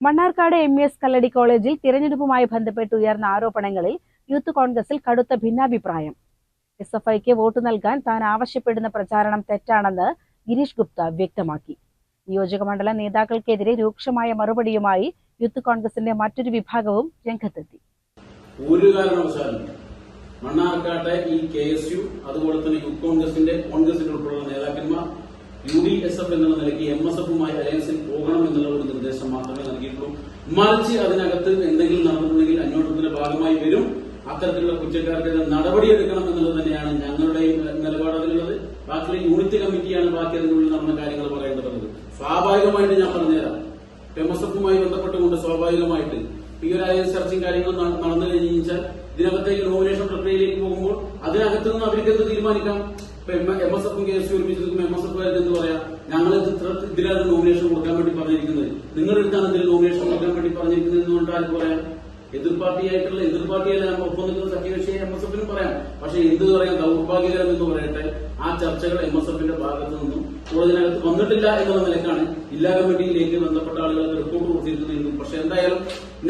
Mannarkkad M S കല്ലടി കോളേജിൽ തിരഞ്ഞെടുപ്പുമായി ബന്ധപ്പെട്ട് ഉയർന്ന ആരോപണങ്ങളിൽ യൂത്ത് കോൺഗ്രസിൽ കടുത്ത ഭിന്നാഭിപ്രായം. എസ് എഫ് ഐക്ക് വോട്ട് നൽകാൻ താൻ ആവശ്യപ്പെടുന്ന പ്രചാരണം തെറ്റാണെന്ന് ഗിരീഷ് ഗുപ്ത വ്യക്തമാക്കി. നിയോജകമണ്ഡല നേതാക്കൾക്കെതിരെ രൂക്ഷമായ മറുപടിയുമായി യൂത്ത് കോൺഗ്രസിന്റെ മറ്റൊരു വിഭാഗവും രംഗത്തെത്തി. ഒരു കാരണവശാലും മണ്ണാർക്കാട്ടെ ഈ കെ എസ് യു അതുപോലെ തന്നെ യൂത്ത് കോൺഗ്രസിന്റെ കോൺഗ്രസിന്റെ ഉൾപ്പെടെയുള്ള നേതാക്കന്മാർ യു ഡി എസ് എഫ് എന്നുള്ള നിലയ്ക്ക് എം എസ് എഫുമായി അലയൻസിൽ പോകണം എന്നുള്ള ഒരു നിർദ്ദേശം മാത്രമേ നൽകിയിട്ടുള്ളൂ. മറിച്ച് അതിനകത്ത് എന്തെങ്കിലും നടന്നിട്ടുണ്ടെങ്കിൽ അന്വേഷണത്തിന്റെ ഭാഗമായി വരും. അത്തരത്തിലുള്ള കുറ്റക്കാർക്കെതിരെ നടപടിയെടുക്കണം എന്നുള്ളത് തന്നെയാണ് ഞങ്ങളുടെ നിലപാട് അതിലുള്ളത്. ബാക്കിയുള്ള യൂണിറ്റ് കമ്മിറ്റിയാണ് ബാക്കി അതിനുള്ളിൽ നടന്ന കാര്യങ്ങൾ പറയേണ്ടതുള്ളത്. സ്വാഭാവികമായിട്ട് ഞാൻ പറഞ്ഞുതരാം. എം എസ് എഫുമായി ബന്ധപ്പെട്ടുകൊണ്ട് സ്വാഭാവികമായിട്ട് ഈ ഒരു അലയൻസ് ചർച്ചയും കാര്യങ്ങളും നടന്നു കഴിഞ്ഞാൽ ഇതിനകത്തേക്ക് നോമിനേഷൻ പ്രക്രിയയിലേക്ക് പോകുമ്പോൾ അതിനകത്ത് നിന്ന് അവർക്ക് എന്ത് തീരുമാനിക്കാം? എം എസ് എഫും കെ എസ് യു നിൽക്കുമ്പോൾ എം എസ് എഫ് എന്ത് പറയാം? ഞങ്ങൾ ഇതിലാണ് നോമിനേഷൻ കൊടുക്കാൻ വേണ്ടി പറഞ്ഞിരിക്കുന്നത്. നിങ്ങളുടെ അടുത്താണ് ഇതിൽ നോമിനേഷൻ കൊടുക്കാൻ വേണ്ടി പറഞ്ഞിരിക്കുന്നത് എന്നുകൊണ്ട് ആർക്ക് പറയാം? എതിർ പാർട്ടിയായിട്ടുള്ള എതിർ പാർട്ടിയല്ല ഒപ്പം നിൽക്കുന്ന സഖ്യകക്ഷിയെ എം എസ് എഫിനും പറയാം. പക്ഷെ എന്ത് പറയാം ദൗർഭാഗ്യകരം എന്ന് പറയട്ടെ ആ ചർച്ചകൾ എം എസ് എഫിന്റെ ഭാഗത്ത് നിന്നും കൂടുതലകത്ത് വന്നിട്ടില്ല എന്നുള്ള നിലക്കാണ് ജില്ലാ കമ്മിറ്റിയിലേക്ക് ബന്ധപ്പെട്ട ആളുകൾ റിപ്പോർട്ട് കൊടുത്തിരിക്കുന്നത് പക്ഷെ എന്തായാലും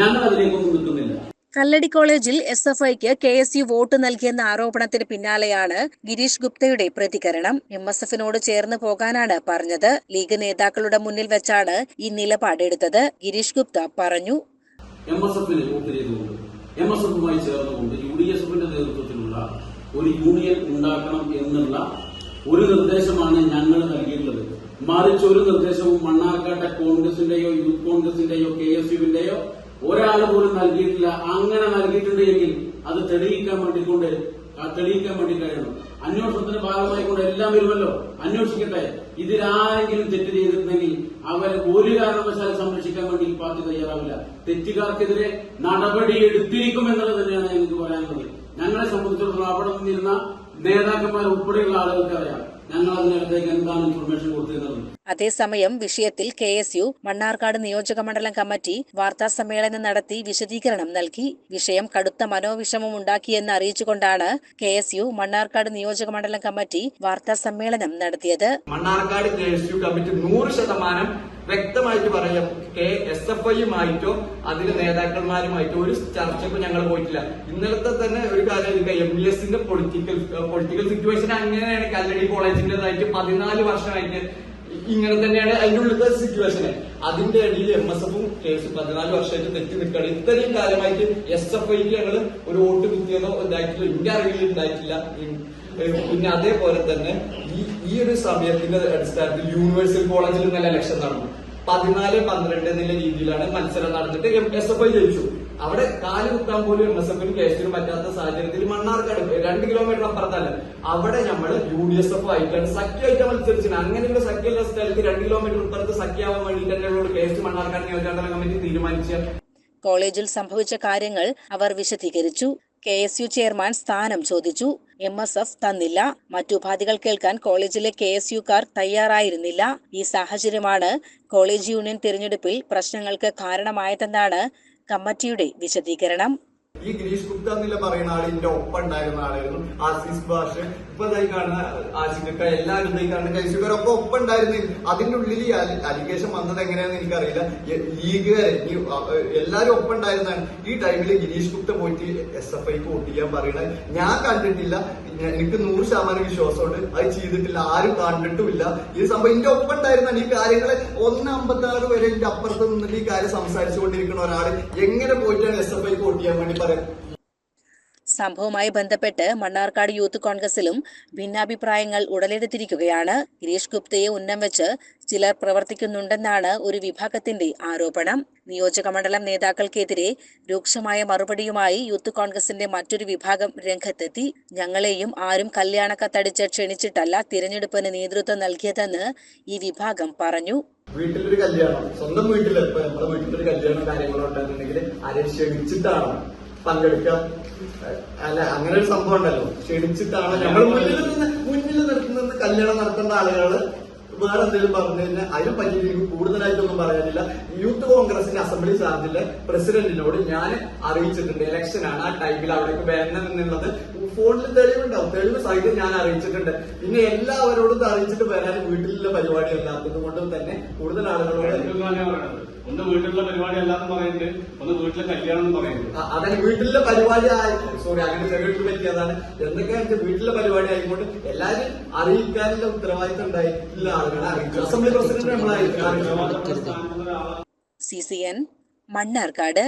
ഞങ്ങൾ അതിലേക്കൊന്നും നിൽക്കുന്നില്ല. കല്ലടി കോളേജിൽ എസ് എഫ് ഐക്ക് കെ എസ് യു വോട്ട് നൽകിയെന്ന ആരോപണത്തിന് പിന്നാലെയാണ് ഗിരീഷ് ഗുപ്തയുടെ പ്രതികരണം. എം എസ് എഫിനോട് ചേർന്ന് പോകാനാണ് പറഞ്ഞത്. ലീഗ് നേതാക്കളുടെ മുന്നിൽ വെച്ചാണ് ഈ നിലപാടെടുത്തത് ഗിരീഷ് ഗുപ്ത പറഞ്ഞു. എം എസ് എഫിന് വോട്ട് ചെയ്തുകൊണ്ട് എം എസ് എഫുമായി ചേർന്നുകൊണ്ട് യു ഡി എസ് എഫിന്റെ നേതൃത്വത്തിലുള്ള ഒരു യൂണിയൻ ഉണ്ടാക്കണം എന്നുള്ള ഒരു നിർദ്ദേശമാണ് ഞങ്ങൾ നൽകിയിട്ടുള്ളത്. മറിച്ച് ഒരു നിർദ്ദേശവും മണ്ണാർക്കാട്ടെ കോൺഗ്രസിന്റെയോ യൂത്ത് കോൺഗ്രസിന്റെയോ കെ എസ് യുവിന്റെയോ ഒരാൾ പോലും നൽകിയിട്ടില്ല. അങ്ങനെ നൽകിയിട്ടുണ്ട് എങ്കിൽ അത് തെളിയിക്കാൻ വേണ്ടിക്കൊണ്ട് തെളിയിക്കാൻ വേണ്ടി കഴിയണം അന്വേഷണത്തിന്റെ ഭാഗമായി കൊണ്ട് എല്ലാം വരുമല്ലോ. അന്വേഷിക്കട്ടെ. ഇതിലാരെങ്കിലും തെറ്റ് ചെയ്തിട്ടുണ്ടെങ്കിൽ അവരെ ഒരു കാരണവശാലും സംരക്ഷിക്കാൻ വേണ്ടി പാർട്ടി തയ്യാറാവില്ല. തെറ്റുകാർക്കെതിരെ നടപടി എടുത്തിരിക്കും എന്നുള്ളത് തന്നെയാണ് എനിക്ക് പറയാനുള്ളത്. ഞങ്ങളെ സംബന്ധിച്ചിടത്തോളം അവിടെ നിന്നിരുന്ന നേതാക്കന്മാർ ഉൾപ്പെടെയുള്ള ആളുകൾക്ക് അറിയാം ഞങ്ങൾ അതിനകത്തേക്ക് എന്താണ് ഇൻഫർമേഷൻ കൊടുത്തിരുന്നത്? അതേസമയം വിഷയത്തിൽ കെ എസ് യു മണ്ണാർക്കാട് നിയോജക മണ്ഡലം കമ്മിറ്റി വാർത്താ സമ്മേളനം നടത്തി വിശദീകരണം നൽകി. വിഷയം കടുത്ത മനോവിഷമം ഉണ്ടാക്കിയെന്ന് അറിയിച്ചുകൊണ്ടാണ് കെ എസ് യു മണ്ണാർക്കാട് നിയോജക മണ്ഡലം കമ്മിറ്റി വാർത്താ സമ്മേളനം നടത്തിയത്. Mannarkkad K S U committee നൂറ് ശതമാനം വ്യക്തമായിട്ട് പറയാം കെ എസ് എഫ് ഐയുമായിട്ടോ അതിലെ നേതാക്കന്മാരുമായിട്ടോ ഒരു ചർച്ചയ്ക്കും ഞങ്ങൾ പോയിട്ടില്ല. ഇന്നലത്തെ തന്നെ ഒരു കാര്യം എം ബി എസിന്റെ പൊളിറ്റിക്കൽ പൊളിറ്റിക്കൽ സിറ്റുവേഷൻ അങ്ങനെയാണ് കല്ലടി കോളേജിന്റേതായിട്ട് പതിനാല് വർഷമായിട്ട് ഇങ്ങനെ തന്നെയാണ് അതിന്റെ ഉള്ളിലത്തെ സിറ്റുവേഷന് അതിന്റെ ഇടയിൽ എം എസ് എഫും കേസ് പതിനാല് വർഷമായിട്ട് തെറ്റി നിൽക്കുകയാണ്. ഇത്രയും കാലമായിട്ട് എസ് എഫ് ഐക്ക് ഞങ്ങൾ ഒരു വോട്ട് കുത്തിയതോ ഇതായിട്ടില്ല. എന്റെ അറിവിൽ ഉണ്ടായിട്ടില്ല പിന്നെ അതേപോലെ തന്നെ ഈ ഈ ഒരു സമയത്തിന്റെ അടിസ്ഥാനത്തിൽ യൂണിവേഴ്സിറ്റി കോളേജിൽ നല്ല ഇലക്ഷൻ നടന്നു. പതിനാല് പന്ത്രണ്ട് എന്നുള്ള രീതിയിലാണ് മത്സരം നടന്നിട്ട് എസ് എഫ് ഐ ജയിച്ചു. അവിടെ കാൽ കുത്താൻ പോലും എം എസ് എഫിന് കേസിന് പറ്റാത്ത സാഹചര്യത്തിൽ മണ്ണാർക്കാട് രണ്ട് കിലോമീറ്റർ അപ്പുറത്തല്ല അവിടെ നമ്മൾ യു ഡി എസ് എഫ് ആയിട്ടാണ് സഖ്യമായിട്ട് മത്സരിച്ചത് അങ്ങനെയുള്ള സഖ്യമുള്ള സ്ഥലത്ത് രണ്ട് കിലോമീറ്റർ ഇപ്പുറത്ത് സഖ്യാവാൻ വേണ്ടിയിട്ട് തന്നെയുള്ള കേസ് മണ്ണാർക്കാട് നിയോജകമണ്ഡലം കമ്മിറ്റി തീരുമാനിച്ച കോളേജിൽ സംഭവിച്ച കാര്യങ്ങൾ അവർ വിശദീകരിച്ചു. കെ എസ് യു ചെയർമാൻ സ്ഥാനം ചോദിച്ചു. എം എസ് എഫ് തന്നില്ല. മറ്റു ഉപാധികൾ കേൾക്കാൻ കോളേജിലെ കെ എസ് യുക്കാർ തയ്യാറായിരുന്നില്ല. ഈ സാഹചര്യമാണ് കോളേജ് യൂണിയൻ തിരഞ്ഞെടുപ്പിൽ പ്രശ്നങ്ങൾക്ക് കാരണമായതെന്നാണ് കമ്മിറ്റിയുടെ വിശദീകരണം. ഈ ഗിരീഷ് ഗുപ്ത എന്നില്ല പറയുന്ന ആൾ എന്റെ ഒപ്പം ഉണ്ടായിരുന്ന ആളായിരുന്നു ആസിസ് ബാഷ്. ഇപ്പൊ ഇതായി കാണുന്ന ആശിക്ക എല്ലാവരും ഇതായി കാണുന്ന കൈസുകാരൊക്കെ ഒപ്പം ഉണ്ടായിരുന്നു. അതിന്റെ ഉള്ളിൽ ഈ അലി- അലിഗേഷൻ വന്നത് എങ്ങനെയാണെന്ന് എനിക്കറിയില്ല. ലീഗ് എല്ലാവരും ഒപ്പം ഉണ്ടായിരുന്നാണ് ഈ ടൈമിൽ ഗിരീഷ് ഗുപ്ത പോയിട്ട് എസ് എഫ് ഐക്ക് വോട്ട് ചെയ്യാൻ പറയണത് ഞാൻ കണ്ടിട്ടില്ല. എനിക്ക് നൂറ് ശതമാനം വിശ്വാസമുണ്ട്. അത് ചെയ്തിട്ടില്ല. ആരും കണ്ടിട്ടുമില്ല. ഈ സംഭവം എന്റെ ഒപ്പം ഉണ്ടായിരുന്നാണ് ഈ കാര്യങ്ങളെ ഒന്ന് വരെ എന്റെ അപ്പുറത്ത് നിന്നിട്ട് ഈ കാര്യം സംസാരിച്ചുകൊണ്ടിരിക്കുന്ന ഒരാൾ എങ്ങനെ പോയിട്ടാണ് എസ് എഫ് ഐക്ക് വോട്ട് ചെയ്യാൻ വേണ്ടി സംഭവവുമായി ബന്ധപ്പെട്ട് മണ്ണാർക്കാട് യൂത്ത് കോൺഗ്രസിലും ഭിന്നാഭിപ്രായങ്ങൾ ഉടലെടുത്തിരിക്കുകയാണ്. ഗിരീഷ് ഗുപ്തയെ ഉന്നം വെച്ച് ചിലർ പ്രവർത്തിക്കുന്നുണ്ടെന്നാണ് ഒരു വിഭാഗത്തിന്റെ ആരോപണം. നിയോജകമണ്ഡലം നേതാക്കൾക്കെതിരെ രൂക്ഷമായ മറുപടിയുമായി യൂത്ത് കോൺഗ്രസിന്റെ മറ്റൊരു വിഭാഗം രംഗത്തെത്തി. ഞങ്ങളെയും ആരും കല്യാണ കത്തടിച്ച് ക്ഷണിച്ചിട്ടല്ല തിരഞ്ഞെടുപ്പിന് നേതൃത്വം നൽകിയതെന്ന് ഈ വിഭാഗം പറഞ്ഞു. വീട്ടിലൊരു കല്യാണം. സ്വന്തം വീട്ടിൽ നമ്മുടെ വീട്ടിലൊരു കല്യാണം കാര്യങ്ങളോ ഉണ്ടെന്നുണ്ടെങ്കിൽ ആരെ ക്ഷണിച്ചിട്ടാണ് പങ്കെടുക്കുക അല്ല അങ്ങനെ ഒരു സംഭവം ഉണ്ടല്ലോ. ക്ഷണിച്ചിട്ടാണ് മുന്നിൽ നിന്ന് മുന്നിൽ നിർത്തുന്നത് കല്യാണം നടത്തേണ്ട ആളുകൾ വേറെ എന്തെങ്കിലും പറഞ്ഞു കഴിഞ്ഞാൽ അതിനെ പറ്റി എനിക്ക് കൂടുതലായിട്ടൊന്നും പറയാനില്ല. യൂത്ത് കോൺഗ്രസിന്റെ അസംബ്ലി ചാർജിലെ പ്രസിഡന്റിനോട് ഞാൻ അറിയിച്ചിട്ടുണ്ട് ഇലക്ഷൻ ആണ്. ആ ടൈമിൽ അവിടേക്ക് വരണം എന്നുള്ളത്. ഫോണിൽ തെളിവുണ്ടാവും. തെളിവ് സഹിതം ഞാൻ അറിയിച്ചിട്ടുണ്ട്. പിന്നെ എല്ലാവരോടും അറിയിച്ചിട്ട് വരാൻ വീട്ടിലുള്ള പരിപാടി അല്ലാത്തത് തന്നെ കൂടുതൽ ആളുകളോട് ഒന്ന് വീട്ടിലുള്ള പരിപാടി അല്ലാന്ന് പറയുന്നുണ്ട് ഒന്ന് വീട്ടിലെ കല്യാണം എന്ന് പറയുന്നുണ്ട് അതായത് വീട്ടിലെ പരിപാടി സോറി അങ്ങനെ ചെറിയൊരു പറ്റിയതാണ് എന്തൊക്കെ വെച്ചാൽ വീട്ടിലെ പരിപാടി ആയിക്കോട്ടെ എല്ലാരും അറിയിക്കാനുള്ള ഉത്തരവാദിത്തം ഉണ്ടായിട്ടുള്ള ആളുകളെ അറിയിച്ചു assembly president നമ്മളായിരിക്കും. C C N Mannarkkad